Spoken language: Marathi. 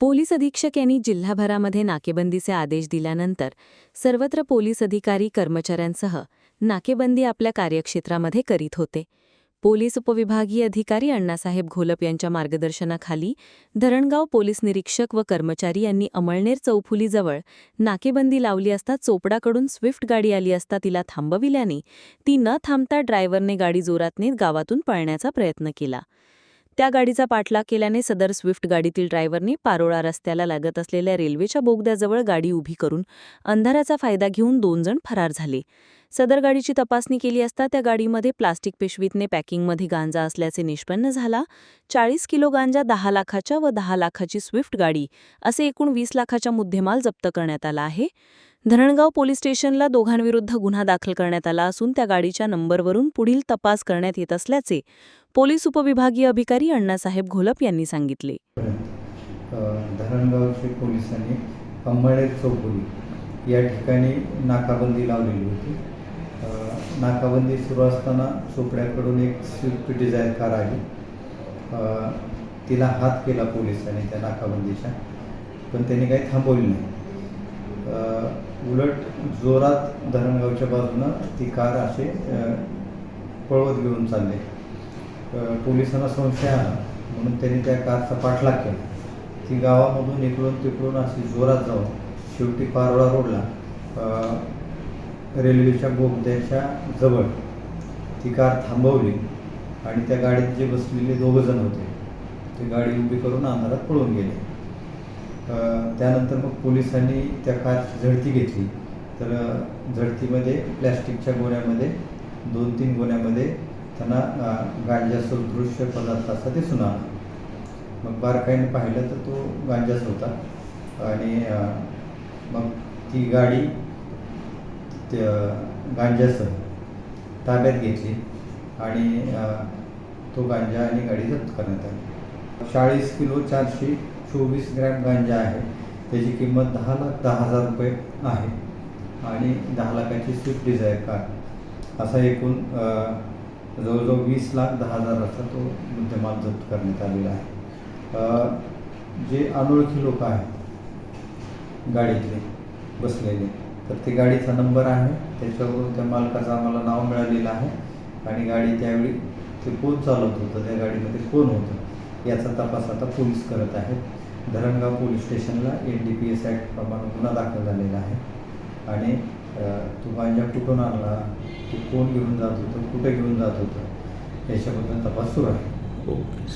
पोलीस अधीक्षक यांनी जिल्हाभरामध्ये नाकेबंदीचे आदेश दिल्यानंतर सर्वत्र पोलीस अधिकारी कर्मचाऱ्यांसह नाकेबंदी आपल्या कार्यक्षेत्रामध्ये करीत होते. पोलीस उपविभागीय अधिकारी अण्णासाहेब घोलप यांच्या मार्गदर्शनाखाली धरणगाव पोलीस निरीक्षक व कर्मचारी यांनी अमळनेर चौफुलीजवळ नाकेबंदी लावली असता चोपडाकडून स्विफ्ट गाडी आली असता तिला थांबविल्याने ती न थांबता ड्रायव्हरने गाडी जोरात नेत गावातून पळण्याचा प्रयत्न केला. त्या गाडीचा पाठलाग केल्याने सदर स्विफ्ट गाडीतील ड्रायव्हरने पारोळा रस्त्याला लागत असलेल्या रेल्वेच्या बोगद्याजवळ गाडी उभी करून अंधाराचा फायदा घेऊन दोन जण फरार झाले. सदर गाडीची तपासणी केली असता त्या गाडीमध्ये प्लास्टिक पिशवीतने पॅकिंगमध्ये गांजा असल्याचे निष्पन्न झाला. चाळीस किलो गांजा दहा लाखाच्या व दहा लाखाची स्विफ्ट गाडी असे एकूण वीस लाखाच्या मुद्देमाल जप्त करण्यात आला आहे. धरणगाव पोलीस स्टेशनला दोघांविरुद्ध गुन्हा दाखल करण्यात आला असून त्या गाडीच्या नंबरवरून पुढील तपास करण्यात येत असल्याचे पोलीस उपविभागीय अधिकारी अण्णासाहेब घोलप यांनी सांगितले. धरणगावचे पोलिसांनी अंबाळे चौफुली या ठिकाणी नाकाबंदी लावलेली होती. नाकाबंदी सुरू असताना चोपड्याकडून एक स्विफ्ट डिझायर कार आली. तिला हात केला पोलिसांनी त्या नाकाबंदीच्या पण त्यांनी काही थांबवली नाही. उलट जोरात धरणगावच्या बाजूनं ती कार असे पळवत घेऊन चालले. पोलिसांना संशय आला. म्हणून त्यांनी त्या कारचा पाठलाग केला. ती गावामधून इकडून तिकडून अशी जोरात जाऊन शेवटी पारोळा रोडला रेल्वेच्या बोगद्याच्या जवळ ती कार थांबवली आणि त्या गाडीत जे बसलेले दोघं जण होते ते गाडी उभी करून अंधारात पळून गेले. त्यानंतर मग पोलिसांनी त्या कारची झडती घेतली. तर झडतीमध्ये प्लॅस्टिकच्या गोण्यामध्ये दोन तीन गोण्यामध्ये त्यांना अ, गांजा पदार्थ असा दिसून आला. मग बारकाईने पाहिलं तर तो गांजाच होता. आणि मग ती गाडी त्या गांजासह ताब्यात घेतली आणि तो गांजा आणि गाडी जप्त करण्यात आली. चाळीस किलो चारशे चोवीस ग्रॅम गांजा आहे. त्याची किंमत दहा लाख दहा हजार रुपये आहे. आणि दहा लाखाची स्विफ्ट डिझायर कार. असा एकूण जवळजवळ वीस लाख दहा हजाराचा तो मुद्देमाल जप्त करण्यात आलेला आहे. जे अनोळखी लोक आहेत गाडीतले बसलेले तर ते गाडीचा नंबर आहे. त्याच्यावरून त्या मालकाचं आम्हाला नाव मिळालेलं आहे. आणि गाडी त्यावेळी ते कोण चालवत होतं. त्या गाडीमध्ये कोण होतं. याचा तपास आता पोलीस करत आहेत. धरणगाव पोलीस स्टेशनला N D P S act प्रमाणे गुन्हा दाखल झालेला आहे. आणि तू तो गांजा कुठून आणला तो कोण घेऊन जात होतं कुठे घेऊन जात होतं याच्याबद्दल तपास सुरू आहे. ओके.